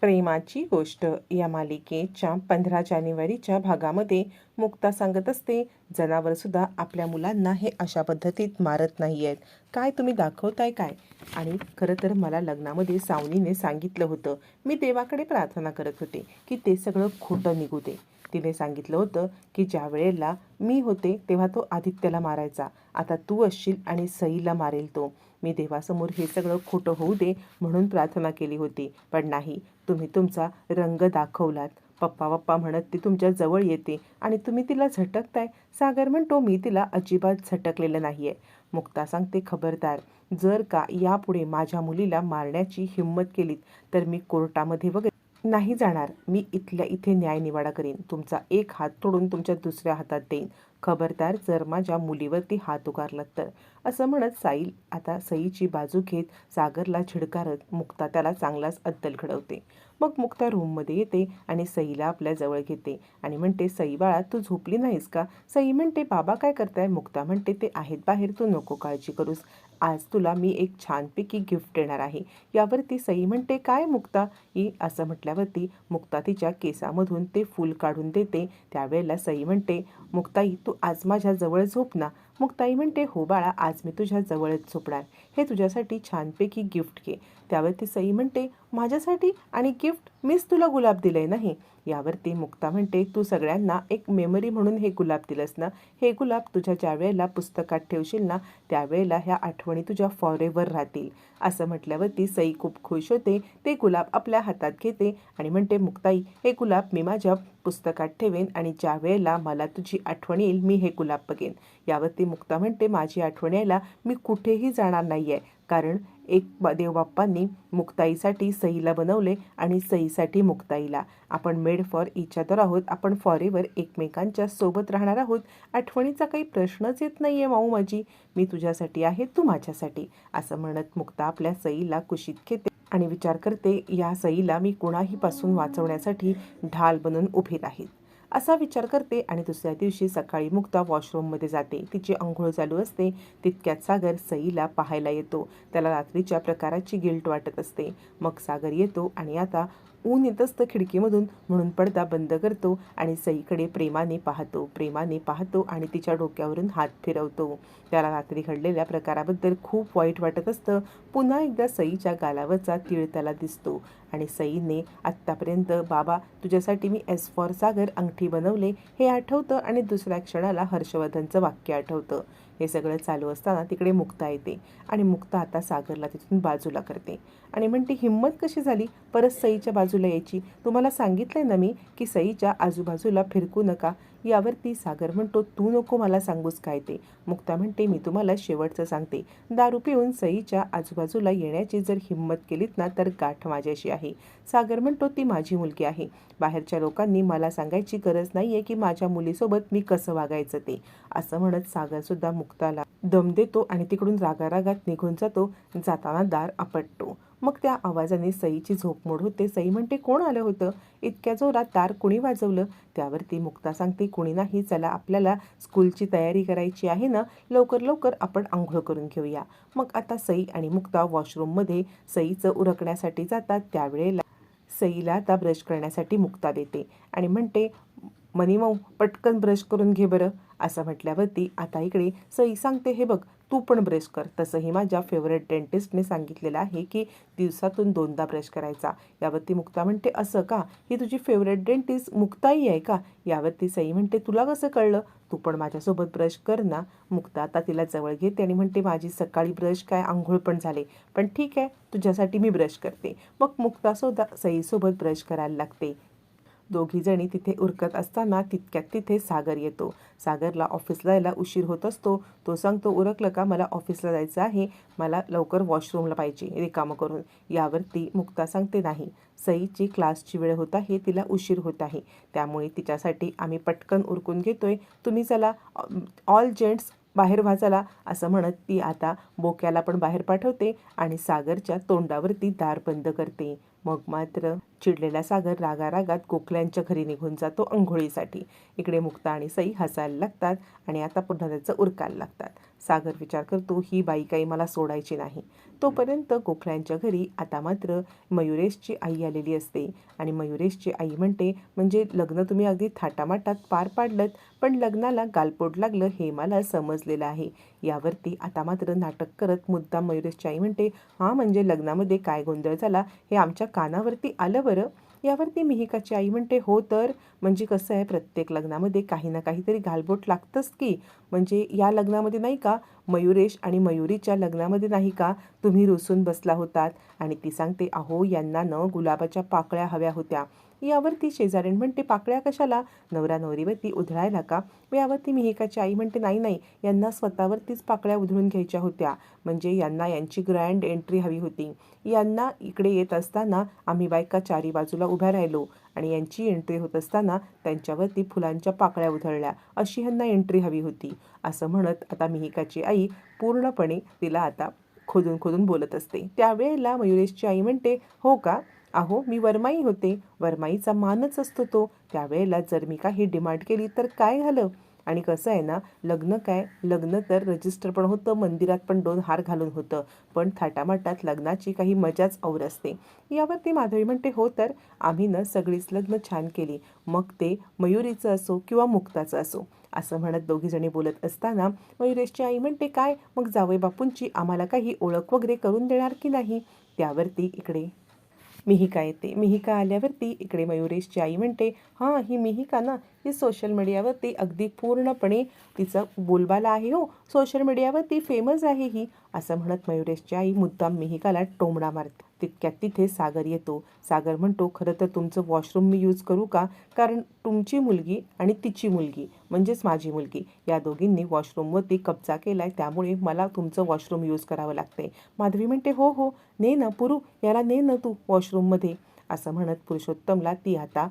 प्रेमाची गोष्ट या मालिकेच्या पंधरा जानेवारीच्या भागामध्ये मुक्ता सांगत असते जनावरसुद्धा आपल्या मुलांना हे अशा पद्धतीत मारत नाही आहेत काय तुम्ही दाखवताय काय? आणि खरं तर मला लग्नामध्ये सावनीने सांगितलं होतं. मी देवाकडे प्रार्थना करत होते की ते सगळं खोटं निघू दे. तिने सांगितलं होतं की ज्या वेळेला मी होते तेव्हा तो आदित्यला मारायचा. आता तू असशील आणि सईला मारेल तो. मी देवासमोर हे सगळं खोटं होऊ दे म्हणून प्रार्थना केली होती. पण नाही तुम्ही तुमचा रंग दाखवलात. पप्पा पप्पा म्हणत ती तुमच्या जवळ येते आणि तुम्ही तिला झटकताय. सागर म्हणतो मी तिला अजिबात झटकलेलं नाही आहे मुक्ता सांगते खबरदार जर का यापुढे माझ्या मुलीला मारण्याची हिंमत केलीत तर मी कोर्टामध्ये वगैरे नाही जाणार. मी इथल्या इथे न्यायनिवाडा करीन. तुमचा एक हात तोडून तुमच्या दुसऱ्या हातात देईन. खबरदार जर माझ्या मुलीवरती हात उगारलात तर. असं म्हणत साईल आता सईची बाजू घेत सागरला झिडकारत मुक्ता त्याला चांगलाच अद्दल घडवते. मग मुक्ता रूममध्ये येते आणि सईला आपल्या जवळ घेते आणि म्हणते सई बाळा तू झोपली नाहीस का? सई म्हणते बाबा काय करताय? मुक्ता म्हणते ते आहेत बाहेर तू नको काळजी करूस. आज तुला मी एक छानपैकी गिफ्ट देणार आहे. यावरती सई म्हणते काय मुक्ता? ही असं म्हटल्यावरती मुक्ता तिच्या केसामधून ते फूल काढून देते. त्यावेळेला सई म्हणते मुक्ताई तू आज माझ्या जवळ झोप ना. मुक्ताई म्हणते हो बाळा आज मी तुझ्या जवळच झोपणार. हे तुझ्यासाठी छानपैकी गिफ्ट घे. त्यावरती सई म्हणते माझ्यासाठी? आणि गिफ्ट? मीच तुला गुलाब दिलंय नाही यावरती मुक्ता म्हणते तू सगळ्यांना एक मेमरी म्हणून हे गुलाब दिलंस ना? हे गुलाब तुझ्या ज्या वेळेला पुस्तकात ठेवशील ना त्यावेळेला ह्या आठवणी तुझ्या फॉरेवर राहतील. असं म्हटल्यावरती सई खूप खुश होते. ते गुलाब आपल्या हातात घेते आणि म्हणते मुक्ताई हे गुलाब मी माझ्या पुस्तकात ठेवेन आणि ज्या वेळेला मला तुझी आठवण येईल मी हे गुलाब बघेन. यावरती मुक्ता म्हणते माझी आठवण यायला मी कुठेही जाणार नाही आहे कारण एक देवबाप्पांनी मुक्ताईसाठी सईला बनवले आणि सईसाठी मुक्ताईला. आपण मेड फॉर इच अदर आहोत. आपण फॉरेवर एकमेकांच्या सोबत राहणार आहोत. आठवणीचा काही प्रश्नच येत नाही आहे माऊ माझी. मी तुझ्यासाठी आहे तू माझ्यासाठी. असं म्हणत मुक्ता आपल्या सईला कुशीत घेते आणि विचार करते या सईला मी कुणाहीपासून वाचवण्यासाठी ढाल बनून उभे राहील असा विचार करते आणि दुसऱ्या दिवशी सकाळी मुक्ता वॉशरूममध्ये जाते. तिची अंघोळ चालू असते तितक्यात सागर सईला पाहायला येतो. त्याला रात्रीच्या प्रकाराची गिल्ट वाटत असते. मग सागर येतो आणि आता ऊन येत असतं खिडकीमधून म्हणून पडदा बंद करतो आणि सईकडे प्रेमाने पाहतो. प्रेमाने पाहतो आणि तिच्या डोक्यावरून हात फिरवतो. त्याला रात्री घडलेल्या प्रकाराबद्दल खूप वाईट वाटत असतं. पुन्हा एकदा सईच्या गालावरचा तीळ त्याला दिसतो. आणि सईने आत्तापर्यंत बाबा तुझ्यासाठी मी एस फॉर सागर अंगठी बनवले हे आठवतं आणि दुसऱ्या क्षणाला हर्षवर्धनचं वाक्य आठवतं. हे सगळं चालू असताना तिकडे मुक्ता येते आणि मुक्ता आता सागरला तिथून बाजूला करते. आणि म्हणते हिंमत कशी झाली? परत सईच्या बाजूला यायची. तुम्हाला सांगितलंय ना मी की सईच्या आजूबाजूला फिरकू नका. यावरती सागर म्हणतो तू नको मला सांगूस काय ते. मुक्ता म्हणते मी तुम्हाला शेवटचं सांगते. दारू पिऊन सईच्या आजूबाजूला येण्याची जर हिंमत केलीत ना तर गाठ माझ्याशी आहे. सागर म्हणतो ती माझी मुलगी आहे. बाहेरच्या लोकांनी मला सांगायची गरज नाही आहे की माझ्या मुलीसोबत मी कसं वागायचं ते. असं म्हणत सागरसुद्धा मुक्ताला दम देतो आणि तिकडून रागारागात निघून जातो. जाताना दार आपटतो. मग त्या आवाजाने सईची झोपमोड होते. सई म्हणते कोण आलं होतं? इतक्या जोरात दार कुणी वाजवलं? त्यावरती मुक्ता सांगते कुणी नाही. चला आपल्याला स्कूलची तयारी करायची आहे ना? लवकर लवकर आपण आंघोळ करून घेऊया. मग आता सई आणि मुक्ता वॉशरूममध्ये सईचं उरकण्यासाठी जातात. त्यावेळेला सईला आता ब्रश करण्यासाठी मुक्ता देते आणि म्हणते मनीमाऊ पटकन ब्रश करून घे बरं. असं म्हटल्यावरती आता इकडे सई सांगते हे बघ तू पण ब्रश कर. तसंही माझ्या फेवरेट डेंटिस्टने सांगितलेलं आहे की दिवसातून दोनदा ब्रश करायचा. यावरती मुक्ता म्हणते असं का? ही तुझी फेवरेट डेंटिस्ट मुक्ताई आहे का? यावरती सई म्हणते तुला कसं कळलं? तू पण माझ्यासोबत ब्रश कर ना. मुक्ता आता तिला जवळ घेते आणि म्हणते माझी सकाळी ब्रश काय? आंघोळ पण झाले. पण ठीक आहे तुझ्यासाठी मी ब्रश करते. मग मुक्तासुद्धा सईसोबत ब्रश करायला लागते. दोघीजणी तिथे उरकत असताना तितक्यात तिथे सागर येतो. सागरला ऑफिसला यायला उशीर होत असतो. तो सांगतो उरकलं का? मला ऑफिसला जायचं आहे. मला लवकर वॉशरूमला पाहिजे. रिकामं करून. यावर ती मुक्ता सांगते नाही. सईची क्लासची वेळ होत आहे. तिला उशीर होत आहे. त्यामुळे तिच्यासाठी आम्ही पटकन उरकून घेतोय. तुम्ही चला ऑल जेंट्स बाहेर वाचाला असं म्हणत ती आता बोक्याला पण बाहेर पाठवते आणि सागरच्या तोंडावरती दार बंद करते. मग मात्र चिडलेला सागर रागारागात गोखल्यांच्या घरी निघून जातो अंघोळीसाठी. इकडे मुक्ता आणि सई हसायला लागतात आणि आता पुन्हा त्याचं उरकायला लागतात. सागर विचार करतो ही बाई काही मला सोडायची नाही. तोपर्यंत गोखल्यांच्या घरी आता मात्र मयुरेशची आई आलेली असते. आणि मयुरेशची आई म्हणते म्हणजे लग्न तुम्ही अगदी थाटामाटात पार पाडलं पण लग्नाला गालपोट लागलं हे मला समजलेलं आहे. यावरती आता मात्र नाटक करत मुद्दाम मयुरेशची आई म्हणते हां म्हणजे लग्नामध्ये काय गोंधळ झाला हे आमच्या कानावरती आलं बरं यावरती मिहिकाची आई म्हणते हो तर. म्हणजे कसं आहे प्रत्येक लग्नामध्ये काही ना काहीतरी घालबोट लागतंच की. म्हणजे या लग्नामध्ये नाही का मयुरेश आणि मयुरीच्या लग्नामध्ये नाही का तुम्ही रुसून बसला होतात. आणि ती सांगते अहो यांना न गुलाबाच्या पाकळ्या हव्या होत्या. यावरती शेजारीण म्हणते पाकळ्या कशाला? नवरा नवरीवरती उधळायला का? यावरती मिहिकाची आई म्हणते नाही नाही यांना स्वतःवरतीच पाकळ्या उधळून घ्यायच्या होत्या. म्हणजे यांना यांची ग्रँड एंट्री हवी होती. यांना इकडे येत असताना आम्ही बायका चारी बाजूला उभ्या राहिलो आणि यांची एंट्री होत असताना त्यांच्यावरती फुलांच्या पाकळ्या उधळल्या. अशी ह्यांना एंट्री हवी होती. असं म्हणत आता मिहिकाची आई पूर्णपणे तिला आता खोदून खोदून बोलत असते. त्यावेळेला मयुरेशची आई म्हणते हो का? अहो मी वरमाई होते. वरमाईचा मानच असतो तो. त्यावेळेला जर मी काही डिमांड केली तर काय झालं? आणि कसं आहे ना लग्न काय? लग्न तर रजिस्टर पण होतं मंदिरात पण दोन हार घालून होतं. पण थाटामाटात लग्नाची काही मजाच और असते. यावरती माधवी म्हणते हो तर आम्ही ना सगळीच लग्न छान केली. मग ते मयुरीचं असो किंवा मुक्ताचं असो. असं म्हणत दोघीजणी बोलत असताना मयुरेशची आई म्हणते काय? मग जावई बापूंची आम्हाला काही ओळख वगैरे करून देणार की नाही? त्यावरती इकडे मिहिका येते. मिहिका आल्यावरती इकडे मयुरेशची आई म्हणते हां ही मिहिका ना ही सोशल मीडियावरती अगदी पूर्णपणे तिचं बोलबाला आहे हो. सोशल मीडियावरती फेमस आहे ही असं म्हणत मयुरेशची आई मुद्दाम मिहिकाला टोमडा मारते. तितक्यात तिथे सागर येतो. सागर म्हणतो खरं तर तुमचं वॉशरूम मी यूज करू का? कारण तुमची मुलगी आणि तिची मुलगी म्हणजेच माझी मुलगी या दोघींनी वॉशरूमवरती कब्जा केला आहे त्यामुळे मला तुमचं वॉशरूम यूज करावं लागते माधवी म्हणते हो हो. ने ना पुरू. याला ने ना तू वॉशरूममध्ये असं म्हणत पुरुषोत्तमला ती आता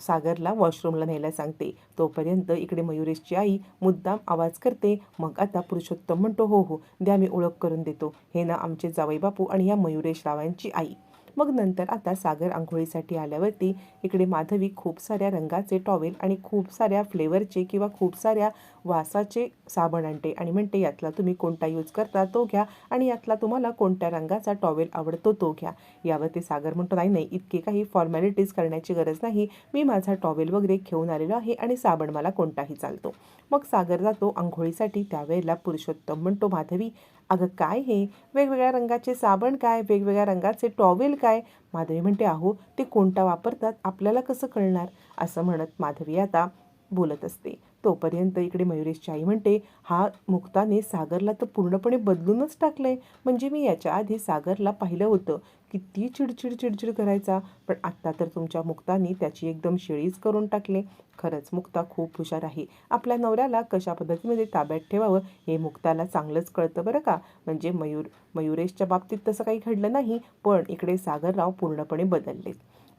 सागरला वॉशरूमला न्यायला सांगते. तोपर्यंत इकडे मयुरेशची आई मुद्दाम आवाज करते मग आता पुरुषोत्तम म्हणतो हो हो द्या मी ओळख करून देतो. हे ना आमचे जावई बापू आणि या मयुरेश रावांची आई. मग नंतर आता सागर आंघोळीसाठी आल्यावरती इकडे माधवी खूप साऱ्या रंगाचे टॉवेल आणि खूप साऱ्या फ्लेवरचे किंवा खूप साऱ्या वासाचे साबण आणते आणि म्हणते यातला तुम्ही कोणता यूज करता तो घ्या आणि यातला तुम्हाला कोणत्या रंगाचा टॉवेल आवडतो तो घ्या. यावरती सागर म्हणतो नाही नाही इतके काही फॉर्मॅलिटीज करण्याची गरज नाही. मी माझा टॉवेल वगैरे घेऊन आलेलो आहे आणि साबण मला कोणताही चालतो. मग सागर जातो आंघोळीसाठी. त्यावेळेला पुरुषोत्तम म्हणतो माधवी अगं काय हे? वेगवेगळ्या रंगाचे साबण काय? वेगवेगळ्या रंगाचे टॉवेल काय? माधवी म्हणते आहो ते कोणता वापरतात? आपल्याला कसं कळणार? असं म्हणत माधवी आता बोलत असते. तोपर्यंत इकडे मयुरेशची आई म्हणते हा मुक्ताने सागरला तर पूर्णपणे बदलूनच टाकलंय. म्हणजे मी याच्या आधी सागरला पाहिलं होतं. किती चिडचिड चिडचिड करायचा. पण आत्ता तर तुमच्या मुक्तानी त्याची एकदम शिळीच करून टाकले. खरंच मुक्ता खूप हुशार आहे. आपल्या नवऱ्याला कशा पद्धतीमध्ये ताब्यात ठेवावं हे मुक्ताला चांगलंच कळतं बरं का? म्हणजे मयूर मयुरेशच्या बाबतीत तसं काही घडलं नाही. पण इकडे सागरराव पूर्णपणे बदलले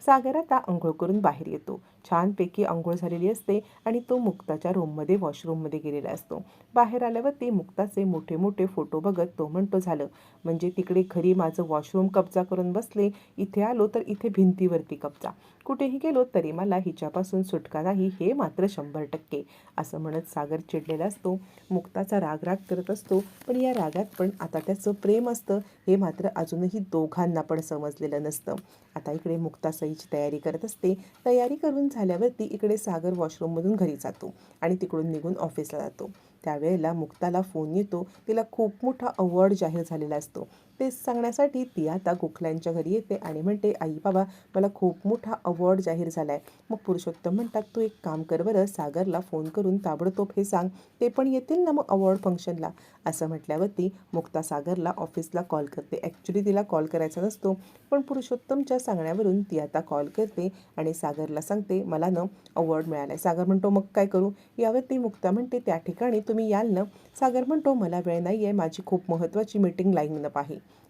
सागर आता आंघोळ करून बाहेर येतो. छानपैकी आंघोळ झालेली असते आणि तो मुक्ताच्या रूममध्ये वॉशरूममध्ये गेलेला असतो. बाहेर आल्यावर ते मुक्ताचे मोठे मोठे फोटो बघत तो म्हणतो झालं. म्हणजे तिकडे घरी माझं वॉशरूम कब्जा करून बसले. इथे आलो तर इथे भिंतीवरती कब्जा. कुठेही गेलो तरी मला हिच्यापासून सुटका नाही हे मात्र शंभर टक्के. असं म्हणत सागर चिडलेला असतो. मुक्ताचा राग राग करत असतो. पण या रागात पण आता त्याचं प्रेम असतं हे मात्र अजूनही दोघांना पण समजलेलं नसतं. आता इकडे मुक्तासईची तयारी करत असते. तयारी करून झाल्यावरती इकडे सागर वॉशरूममधून घरी जातो आणि तिकडून निघून ऑफिसला जातो. त्यावेळेला मुक्ताला फोन येतो. तिला खूप मोठा अवॉर्ड जाहीर झालेला असतो. तेच सांगण्यासाठी ती आता गोखल्यांच्या घरी येते आणि म्हणते आई बाबा मला खूप मोठा अवॉर्ड जाहीर झाला आहे मग पुरुषोत्तम म्हणतात तू एक काम कर बरं सागरला फोन करून ताबडतोब हे सांग. ते पण येतील ना मग अवॉर्ड फंक्शनला असं म्हटल्यावरती मुक्ता सागरला ऑफिसला कॉल करते. ॲक्च्युली तिला कॉल करायचा नसतो. पण पुरुषोत्तमच्या सांगण्यावरून ती आता कॉल करते आणि सागरला सांगते मला ना अवॉर्ड मिळाला आहे सागर म्हणतो मग काय करू? यावर ती मुक्ता म्हणते त्या ठिकाणी तुम्ही याल ना? सागर म्हणतो मला वेळ नाही आहे माझी खूप महत्त्वाची मीटिंग लाईन अप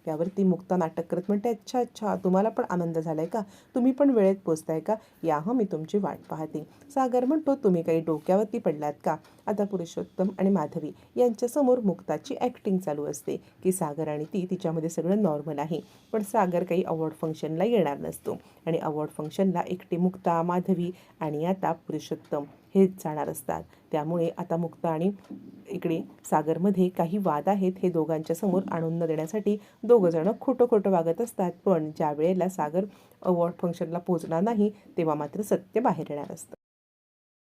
त्यावर यावरती मुक्ता नाटक करत म्हणते अच्छा अच्छा तुम्हाला पण आनंद झाला आहे का? तुम्ही पण वेळेत पोचताय का? या हं मी तुमची वाट पाहते. सागर म्हणतो तुम्ही काही डोक्यावरती पडलात का? आता पुरुषोत्तम आणि माधवी यांच्यासमोर मुक्ताची ॲक्टिंग चालू असते की सागर आणि ती तिच्यामध्ये सगळं नॉर्मल आहे. पण सागर काही अवॉर्ड फंक्शनला येणार नसतो आणि अवॉर्ड फंक्शनला एकटी मुक्ता माधवी आणि आता पुरुषोत्तम हेच जाणार असतात. त्यामुळे आता मुक्ता आणि इकडे सागरमध्ये काही वाद आहेत हे दोघांच्या समोर आणून न देण्यासाठी दोघंजणं खोटं खोटं वागत असतात पण ज्या वेळेला सागर अवॉर्ड फंक्शनला पोचणार नाही तेव्हा मात्र सत्य बाहेर येणार असतं.